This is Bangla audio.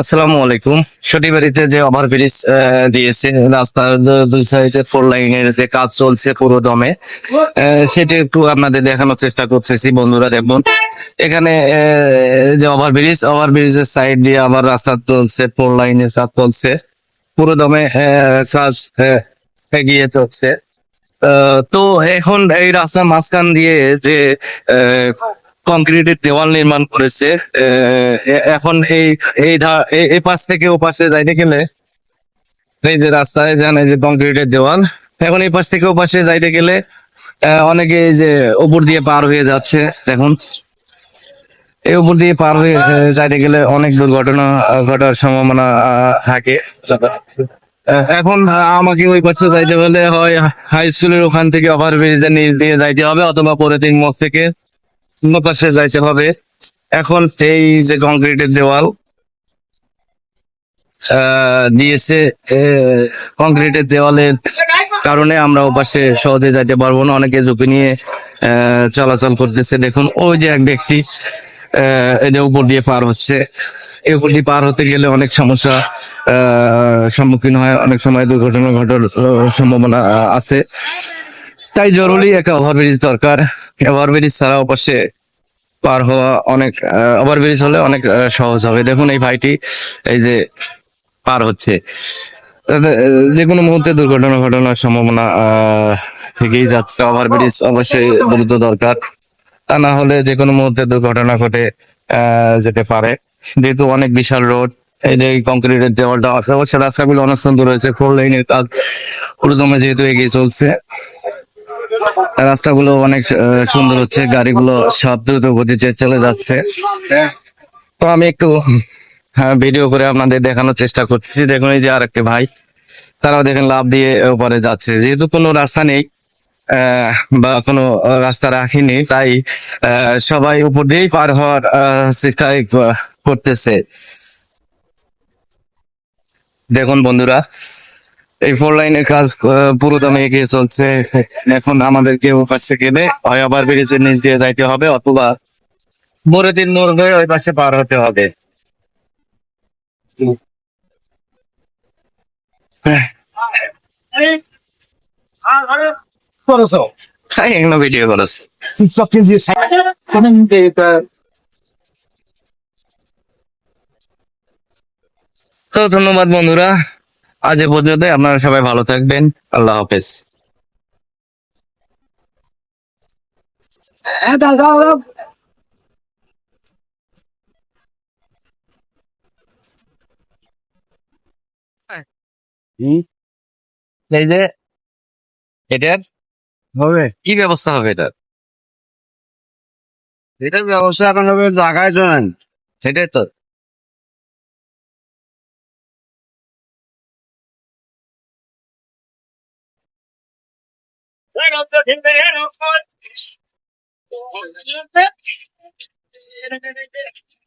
আসসালামু আলাইকুম। সটিবাড়িতে যে ওভারব্রিজ দিয়েছে রাস্তার দুই সাইডে ফোর লাইনের যে কাজ চলছে পুরো দমে সেটা একটু আপনাদের দেখানোর চেষ্টা করতেছি বন্ধুরা দেখুন। এখানে যে ওভারব্রিজ ওভারব্রিজের সাইড দিয়ে আবার রাস্তা চলছে ফোর লাইনের কাজ চলছে। পুরো দমে কাজ এগিয়ে চলছে। তো এখন এই রাস্তার মাঝখান দিয়ে যে আহ, কংক্রিটের দেওয়াল নির্মাণ করেছে এখন এই এই এই পাশ থেকে ও পাশে যাইতে গেলে এই যে রাস্তায় যান, এই যে কংক্রিটের দেওয়াল। এখন এই পাশ থেকে ও পাশে যাইতে গেলে অনেকে এই যে উপর দিয়ে পার হয়ে যাচ্ছে, দেখুন। এই উপর দিয়ে পার হয়ে যাইতে গেলে অনেক দুর্ঘটনা ঘটার সম্ভাবনা থাকে। এখন আমাকে ওই পাশে যাইতে হলে হয় হাই স্কুলের ওখান থেকে ওভার ব্রিজের নিচ দিয়ে যাইতে হবে, অথবা পরে তিন মোড় থেকে। অন্য পাশে যাইতে হবে। এখন এই যে কংক্রিটের দেওয়াল দিয়েছে কংক্রিটের দেওয়ালের কারণে আমরা ওপাশে সহজে যাইতে পারব না। অনেকে ঝুঁকি নিয়ে চলাচল করতেছে। দেখুন, ওই যে এক ব্যক্তি এই যে উপর দিয়ে পার হচ্ছে। এই উপর দিয়ে পার হতে গেলে অনেক সমস্যা সম্মুখীন হয়। অনেক সময় দুর্ঘটনা ঘটার সম্ভাবনা আছে। তাই জরুরি একটা ওভারব্রিজ দরকার। ওভারব্রিজ ছাড়া ওপাশে পার হওয়া অনেক ওভারব্রিজ হলে অনেক সহজ হবে। দেখুন এই ভাইটি এই যে পার হচ্ছে। যে কোনো মুহূর্তে দুর্ঘটনা ঘটনার সম্ভাবনা থেকেই যাচ্ছে। ওভারব্রিজ অবশ্যই দ্রুত দরকার। তা না হলে যে কোনো মুহূর্তে দুর্ঘটনা ঘটে আহ, যেতে পারে। যেহেতু অনেক বিশাল রোড এই যে কংক্রিটের দেওয়ালটা অবশ্য রাস্তাগুলো অনেক সুন্দর হয়েছে ফোর লাইনের কাজ পুরোদমে যেহেতু এগিয়ে চলছে। রাস্তাগুলো অনেক সুন্দর হচ্ছে গাড়িগুলো সব দ্রুত গতিতে চলে যাচ্ছে। তো আমি একটু হ্যাঁ, ভিডিও করে আপনাদের দেখানোর চেষ্টা করছি দেখুন এই যে আর আরেকটি ভাই তারাও দেখেন লাভ দিয়ে ওপরে যাচ্ছে। যেহেতু কোনো রাস্তা নেই বা কোনো রাস্তা রাখিনি তাই সবাই উপর দিয়েই পার হওয়ার চেষ্টা করতেছে। দেখুন বন্ধুরা এই ফোর লাইনের কাজ পুরো দমে এগিয়ে চলছে। এখন আমাদেরকে পাশে গেলে হয় আবার ব্রিজের নিচ দিয়ে যাইতে হবে, অথবা তিন মোড় হয়ে ওই পাশে পার হতে হবে। করেছে তো ধন্যবাদ বন্ধুরা। আজ এ পর্যন্ত আপনারা সবাই ভালো থাকবেন আল্লাহ হাফেজ। এই যে এটার? হবে। কি ব্যবস্থা হবে এটার? এটার ব্যবস্থা এখন হবে জায়গায় জানেন সেটাই তো। Thank you.